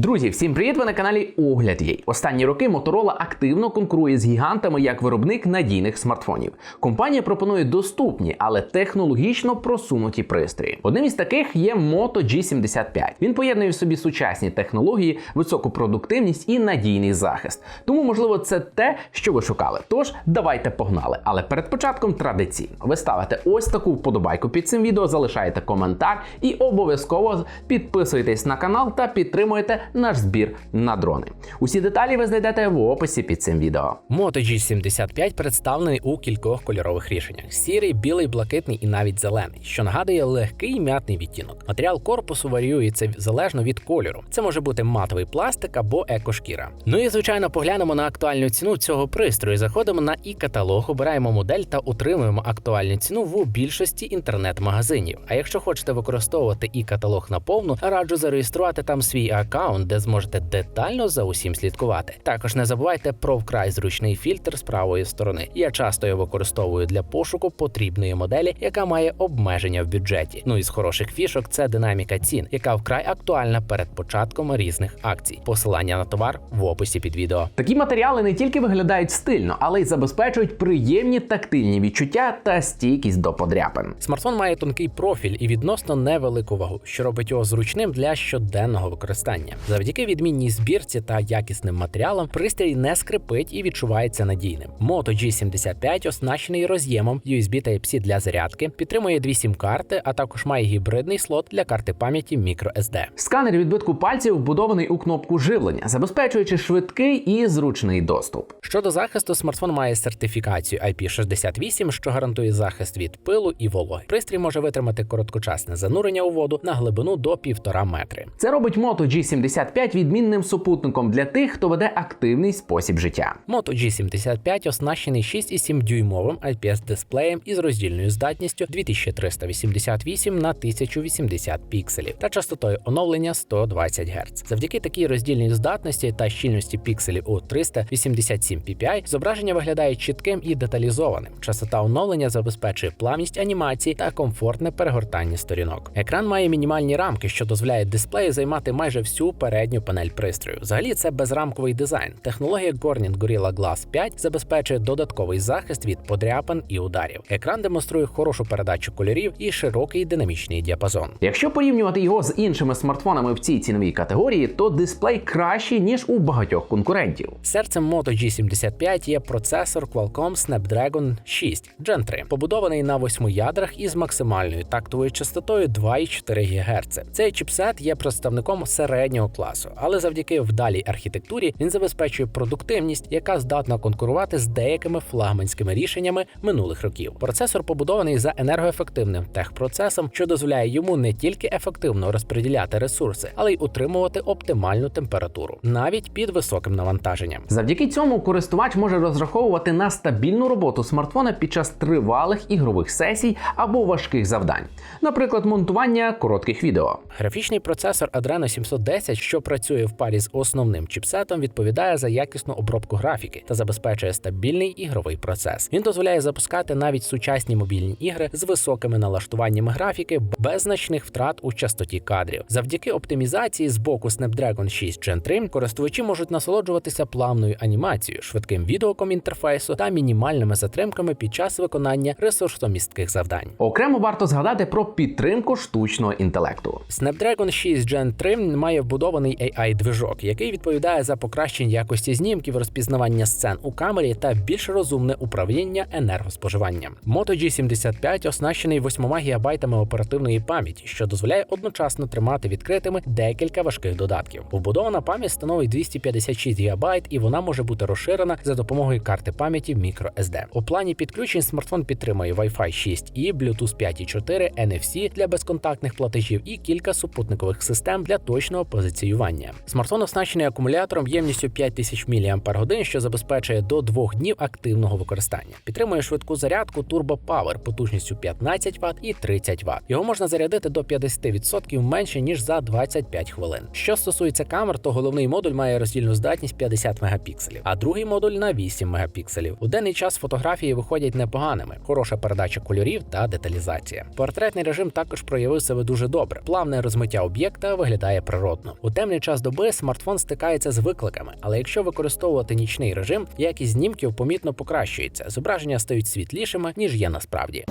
Друзі, всім привіт! Ви на каналі Огляд Єй. Останні роки Motorola активно конкурує з гігантами як виробник надійних смартфонів. Компанія пропонує доступні, але технологічно просунуті пристрої. Одним із таких є Moto G75. Він поєднує в собі сучасні технології, високу продуктивність і надійний захист. Тому, можливо, це те, що ви шукали. Тож давайте погнали. Але перед початком традиційно ви ставите ось таку вподобайку під цим відео, залишаєте коментар і обов'язково підписуйтесь на канал та підтримуєте наш збір на дрони. Усі деталі ви знайдете в описі під цим відео. Moto G75 представлений у кількох кольорових рішеннях: сірий, білий, блакитний і навіть зелений, що нагадує легкий м'ятний відтінок. Матеріал корпусу варіюється залежно від кольору. Це може бути матовий пластик або екошкіра. Ну і звичайно, поглянемо на актуальну ціну цього пристрою. Заходимо на і каталог, обираємо модель та отримуємо актуальну ціну в більшості інтернет-магазинів. А якщо хочете використовувати і каталог наповну, раджу зареєструвати там свій аккаунт, де зможете детально за усім слідкувати. Також не забувайте про вкрай зручний фільтр з правої сторони. Я часто його використовую для пошуку потрібної моделі, яка має обмеження в бюджеті. Ну і з хороших фішок це динаміка цін, яка вкрай актуальна перед початком різних акцій. Посилання на товар в описі під відео. Такі матеріали не тільки виглядають стильно, але й забезпечують приємні тактильні відчуття та стійкість до подряпин. Смартфон має тонкий профіль і відносно невелику вагу, що робить його зручним для щоденного використання. Завдяки відмінній збірці та якісним матеріалам пристрій не скрипить і відчувається надійним. Moto G75 оснащений роз'ємом USB Type-C для зарядки, підтримує дві сім-карти, а також має гібридний слот для карти пам'яті microSD. Сканер відбитку пальців вбудований у кнопку живлення, забезпечуючи швидкий і зручний доступ. Щодо захисту, смартфон має сертифікацію IP68, що гарантує захист від пилу і вологи. Пристрій може витримати короткочасне занурення у воду на глибину до 1,5 метри. Це робить Moto G75 відмінним супутником для тих, хто веде активний спосіб життя. Moto G75 оснащений 6,7 дюймовим IPS дисплеєм із роздільною здатністю 2388 на 1080 пікселів та частотою оновлення 120 Гц. Завдяки такій роздільній здатності та щільності пікселів у 387 ppi зображення виглядає чітким і деталізованим. Частота оновлення забезпечує плавність анімації та комфортне перегортання сторінок. Екран має мінімальні рамки, що дозволяє дисплею займати майже всю передню панель пристрою. Взагалі це безрамковий дизайн. Технологія Corning Gorilla Glass 5 забезпечує додатковий захист від подряпин і ударів. Екран демонструє хорошу передачу кольорів і широкий динамічний діапазон. Якщо порівнювати його з іншими смартфонами в цій ціновій категорії, то дисплей кращий ніж у багатьох конкурентів. Серцем Moto G75 є процесор Qualcomm Snapdragon 6 Gen 3, побудований на восьми ядрах із максимальною тактовою частотою 2,4 ГГц. Цей чіпсет є представником середнього класу, але завдяки вдалій архітектурі він забезпечує продуктивність, яка здатна конкурувати з деякими флагманськими рішеннями минулих років. Процесор побудований за енергоефективним техпроцесом, що дозволяє йому не тільки ефективно розподіляти ресурси, але й утримувати оптимальну температуру, навіть під високим навантаженням. Завдяки цьому користувач може розраховувати на стабільну роботу смартфона під час тривалих ігрових сесій або важких завдань, наприклад, монтування коротких відео. Графічний процесор Adreno 710, що працює в парі з основним чіпсетом, відповідає за якісну обробку графіки та забезпечує стабільний ігровий процес. Він дозволяє запускати навіть сучасні мобільні ігри з високими налаштуваннями графіки без значних втрат у частоті кадрів. Завдяки оптимізації з боку Snapdragon 6 Gen 3 користувачі можуть насолоджуватися плавною анімацією, швидким відеоком інтерфейсу та мінімальними затримками під час виконання ресурсомістких завдань. Окремо варто згадати про підтримку штучного інтелекту. Snapdragon 6 Gen 3 має вбудований AI-движок, який відповідає за покращення якості знімків, розпізнавання сцен у камері та більш розумне управління енергоспоживанням. Moto G75 оснащений 8 ГБ оперативної пам'яті, що дозволяє одночасно тримати відкритими декілька важких додатків. Вбудована пам'ять становить 256 ГБ і вона може бути розширена за допомогою карти пам'яті microSD. У плані підключень смартфон підтримує Wi-Fi 6 і Bluetooth 5.4, NFC для безконтактних платежів і кілька супутникових систем для точного позиціювання. Смартфон оснащений акумулятором ємністю 5000 мАч, що забезпечує до двох днів активного використання. Підтримує швидку зарядку Turbo Power потужністю 15 Вт і 30 Вт. Його можна зарядити до 50% менше ніж за 25 хвилин. Що стосується камер, то головний модуль має роздільну здатність 50 мегапікселів, а другий модуль на 8 мегапікселів. У денний час фотографії виходять непоганими, хороша передача кольорів та деталізація. Портретний режим також проявив себе дуже добре. Плавне розмиття об'єкта виглядає природно. У Темний час доби смартфон стикається з викликами, але якщо використовувати нічний режим, якість знімків помітно покращується. Зображення стають світлішими ніж є насправді.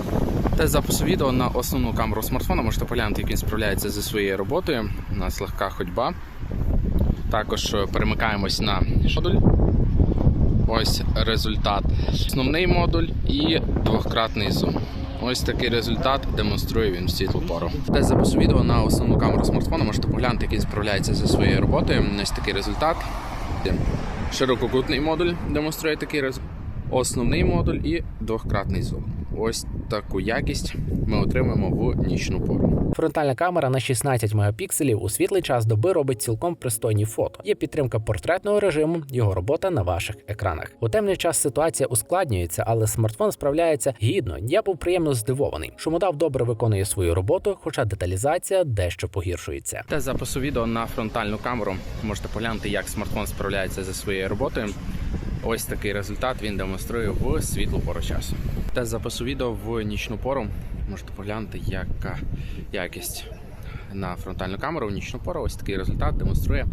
Тест запису відео на основну камеру смартфона. Можете поглянути, як він справляється зі своєю роботою. У нас легка ходьба. Також е, перемикаємось на модуль. Ось результат. Основний модуль і двократний зум. Ось такий результат демонструє він в світлу пору. Десь запису відео на основну камеру смартфона. Можете поглянути, як він справляється зі своєю роботою. Ось такий результат. Ширококутний модуль демонструє такий результат. Основний модуль і двократний зум. Ось таку якість ми отримаємо в нічну пору. Фронтальна камера на 16 мегапікселів у світлий час доби робить цілком пристойні фото. Є підтримка портретного режиму, його робота на ваших екранах. У темний час ситуація ускладнюється, але смартфон справляється гідно. Я був приємно здивований. Шумодав добре виконує свою роботу, хоча деталізація дещо погіршується. Тест запису відео на фронтальну камеру. Можете поглянути, як смартфон справляється зі своєю роботою. Ось такий результат він демонструє в світлу пору часу. Тест запису відео в нічну пору. Можете поглянути, яка якість на фронтальну камеру в нічну пору. Ось такий результат демонструє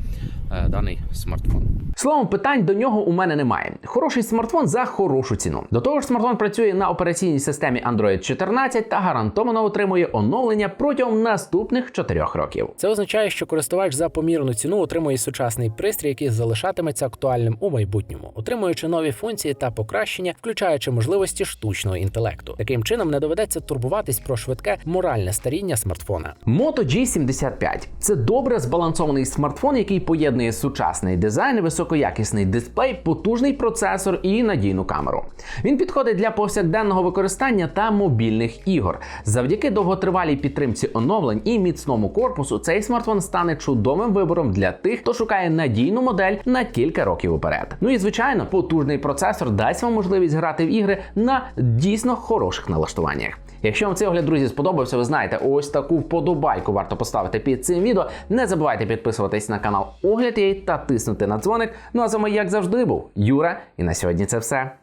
е, даний смартфон. Словом, питань до нього у мене немає. Хороший смартфон за хорошу ціну. До того ж, смартфон працює на операційній системі Android 14 та гарантовано отримує оновлення протягом наступних 4 років. Це означає, що користувач за помірну ціну отримує сучасний пристрій, який залишатиметься актуальним у майбутньому, отримуючи нові функції та покращення, включаючи можливості штучного інтелекту. Таким чином не доведеться турбуватись про швидке моральне старіння смартфона. Moto G75 – це добре збалансований смартфон, який поєднує сучасний дизайн, високоякісний дисплей, потужний процесор і надійну камеру. Він підходить для повсякденного використання та мобільних ігор. Завдяки довготривалій підтримці оновлень і міцному корпусу, цей смартфон стане чудовим вибором для тих, хто шукає надійну модель на кілька років уперед. Ну і звичайно, потужний процесор дасть вам можливість грати в ігри на дійсно хороших налаштуваннях. Якщо вам цей огляд, друзі, сподобався, ви знаєте, ось таку вподобайку варто поставити під цим відео. Не забувайте підписуватись на канал Огляд.ua та тиснути на дзвоник. Ну а з вами, як завжди, був Юра, і на сьогодні це все.